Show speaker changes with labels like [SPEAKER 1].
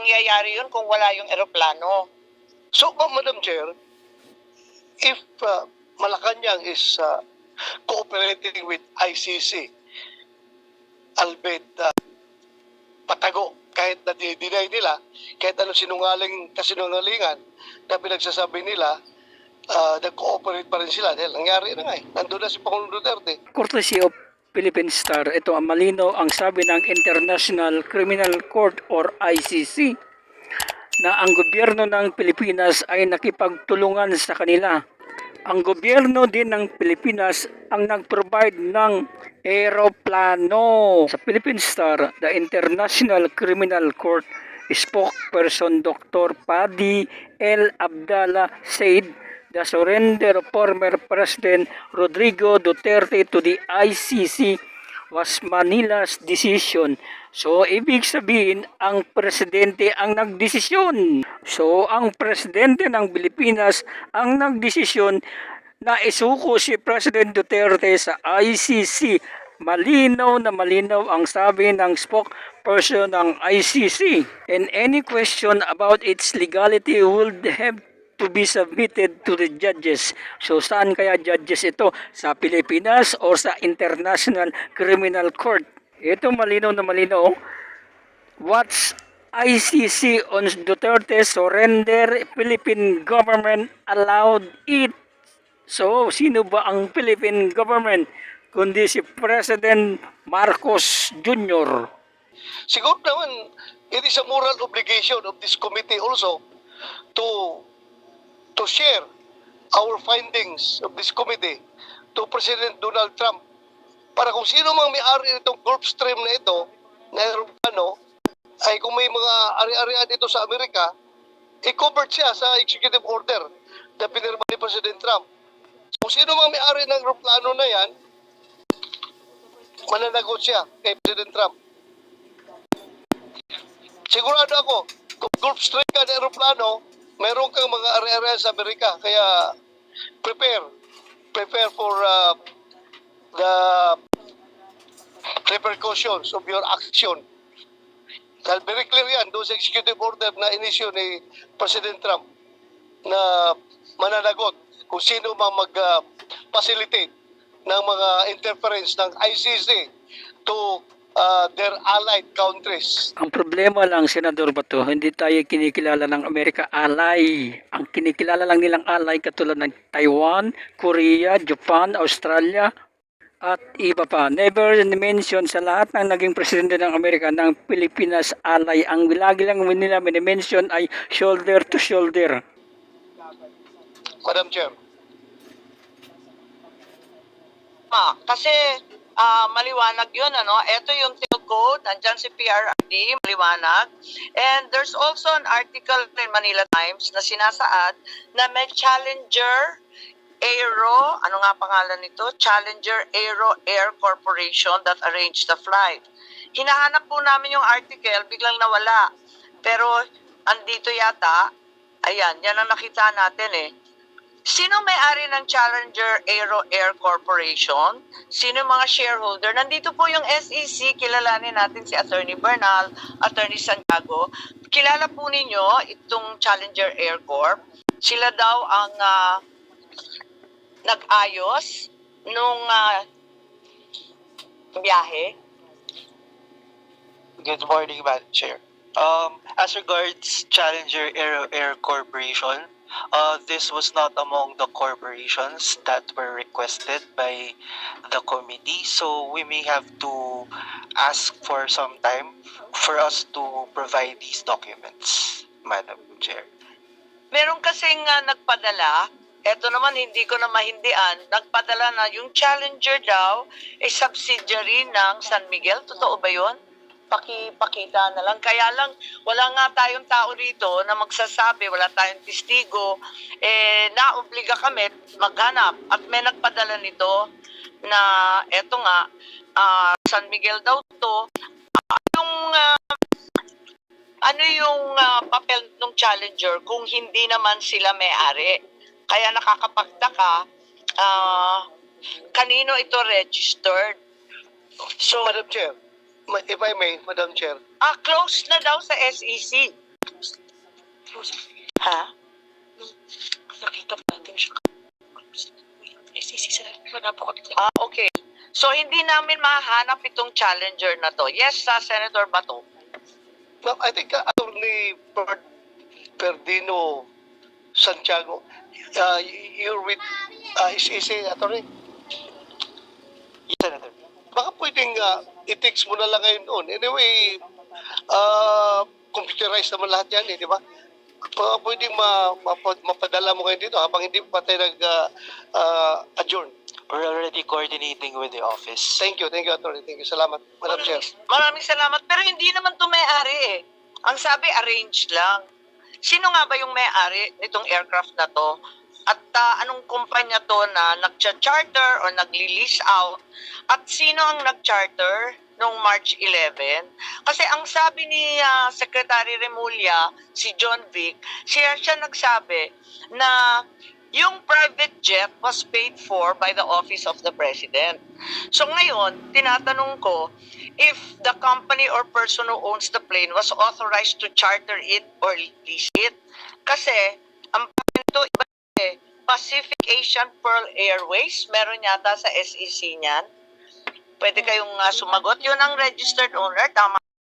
[SPEAKER 1] mangyayari yun kung wala yung eroplano.
[SPEAKER 2] So, uh, Madam Chair, if uh, Malacanang is uh, cooperating with ICC, albeit uh, patago, kahit na dinay nila, kahit ano sinungaling kasinungalingan na pinagsasabi nila, uh, nag-cooperate pa rin sila. Dahil nangyari na nga eh. Nandun na si Pangulong Duterte.
[SPEAKER 3] courtesy of Philippine Star, ito ang malino ang sabi ng International Criminal Court or ICC na ang gobyerno ng Pilipinas ay nakipagtulungan sa kanila. Ang gobyerno din ng Pilipinas ang nag-provide ng aeroplano. Sa Philippine Star, the International Criminal Court spokesperson Dr. Padi L. Abdallah said the surrender of former President Rodrigo Duterte to the ICC was Manila's decision. So, ibig sabihin, ang presidente ang nagdesisyon. So, ang presidente ng Pilipinas ang nagdesisyon na isuko si President Duterte sa ICC. Malinaw na malinaw ang sabi ng spokesperson ng ICC. And any question about its legality would have to be submitted to the judges. So saan kaya judges ito? Sa Pilipinas o sa International Criminal Court? Ito malinaw na malinaw. What's ICC on Duterte surrender Philippine government allowed it. So sino ba ang Philippine government kundi si President Marcos Jr.
[SPEAKER 2] Siguro naman, it is a moral obligation of this committee also to to share our findings of this committee to President Donald Trump para kung sino mang may-ari nitong Gulfstream na ito na aeroplano ay kung may mga ari-arian ito sa Amerika i-covered siya sa executive order na pinirma ni President Trump. Kung sino mang may-ari ng aeroplano na yan mananagot siya kay President Trump. Sigurado ako, kung Gulfstream ka na aeroplano, meron kang mga area-area sa Amerika. Kaya prepare. Prepare for uh, the repercussions of your action. Dahil very clear yan doon sa executive order na inisyo ni President Trump na mananagot kung sino mang mag-facilitate ng mga interference ng ICC to uh, their allied countries.
[SPEAKER 3] Ang problema lang, Senador Bato, hindi tayo kinikilala ng Amerika ally. Ang kinikilala lang nilang ally katulad ng Taiwan, Korea, Japan, Australia, at iba pa. Never mention sa lahat ng naging presidente ng Amerika ng Pilipinas ally. Ang lagi lang nila mention ay shoulder to shoulder.
[SPEAKER 2] Madam Chair.
[SPEAKER 1] Ma, kasi ah, maliwanag yun, ano? Ito yung title code, nandyan si PRRD, maliwanag. And there's also an article in Manila Times na sinasaad na may Challenger Aero, ano nga pangalan nito? Challenger Aero Air Corporation that arranged the flight. Hinahanap po namin yung article, biglang nawala. Pero andito yata, ayan, yan ang nakita natin eh. Sino may-ari ng Challenger Aero Air Corporation? Sino mga shareholder? Nandito po yung SEC, kilalanin natin si Attorney Bernal, Attorney Santiago. Kilala po ninyo itong Challenger Air Corp. Sila daw ang ah, nag-ayos nung ah, biyahe.
[SPEAKER 4] Good morning, Madam Chair. Um, as regards Challenger Aero Air Corporation, uh, this was not among the corporations that were requested by the committee, so we may have to ask for some time for us to provide these documents, Madam Chair.
[SPEAKER 1] Meron kasing ah, nagpadala, eto naman hindi ko na mahindian, nagpadala na yung Challenger daw ay subsidiary ng San Miguel. Totoo ba yun? Pakipakita na lang. Kaya lang, wala nga tayong tao rito na magsasabi, wala tayong testigo. Eh, naobliga kami maghanap. At may nagpadala nito na eto nga, ah, San Miguel daw to. Ah, yung ah, ano yung ah, papel ng challenger kung hindi naman sila may-ari. Kaya nakakapagtaka, ah, kanino ito registered.
[SPEAKER 2] So, Madam Chair, if I may, Madam Chair,
[SPEAKER 1] Ah, close na daw sa SEC. Ha?
[SPEAKER 5] Nakita po natin siya. SEC sa.
[SPEAKER 1] Ah, okay. So, hindi namin mahanap itong challenger na to. Yes, sa Senator Bato.
[SPEAKER 2] Ma'am, I think uh, Attorney Per- Perdino Santiago, uh, you're with uh, ICC, Attorney. Baka pwedeng uh, i-text mo na lang ngayon doon. Anyway, uh, computerized naman lahat yan, eh, di ba? Baka pwedeng ma, mapa- mapadala mo ngayon dito habang hindi pa tayo nag-adjourn.
[SPEAKER 4] We're already coordinating with the office.
[SPEAKER 2] thank you, thank you, Attorney. Thank you. Salamat, Madam Chair.
[SPEAKER 1] Maraming salamat. Pero hindi naman to may-ari eh. Ang sabi, arranged lang. Sino nga ba yung may-ari nitong aircraft na to? At ah, anong kumpanya to na nag-charter or nagli-lease out? At sino ang nag-charter noong March 11? Kasi ang sabi ni ah, Secretary Remulla, si John Vic, siya siya nagsabi na yung private jet was paid for by the office of the president. So ngayon, tinatanong ko, if the company or person who owns the plane was authorized to charter it or lease it. Kasi, ang pangalan iba Pacific Asian Pearl Airways, meron yata sa SEC niyan. Pwede kayong ah, sumagot. Yun ang registered owner, tama